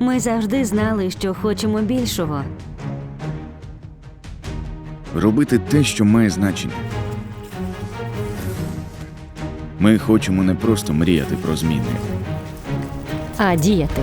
Ми завжди знали, що хочемо більшого. робити те, що має значення. Ми хочемо не просто мріяти про зміни, А діяти.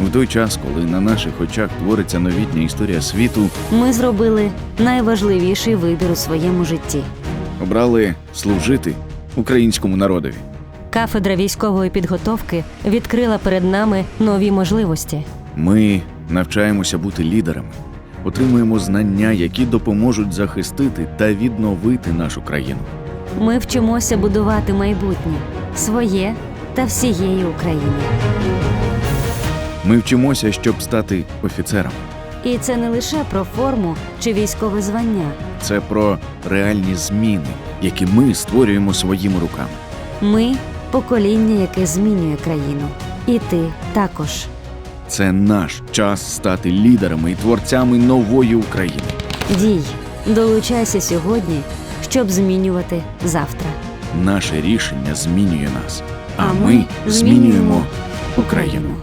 В той час, коли на наших очах твориться новітня історія світу, Ми зробили найважливіший вибір у своєму житті. обрали служити українському народові. Кафедра військової підготовки відкрила перед нами нові можливості. Ми навчаємося бути лідерами, отримуємо знання, які допоможуть захистити та відновити нашу країну. Ми вчимося будувати майбутнє своє та всієї України. Ми вчимося, щоб стати офіцером. І це не лише про форму чи військове звання. Це про реальні зміни, які ми створюємо своїми руками. Ми покоління, яке змінює країну. І ти також. Це наш час стати лідерами і творцями нової України. Дій, долучайся сьогодні, щоб змінювати завтра. Наше рішення змінює нас, а, А ми ми змінюємо змінюємо Україну. Україну.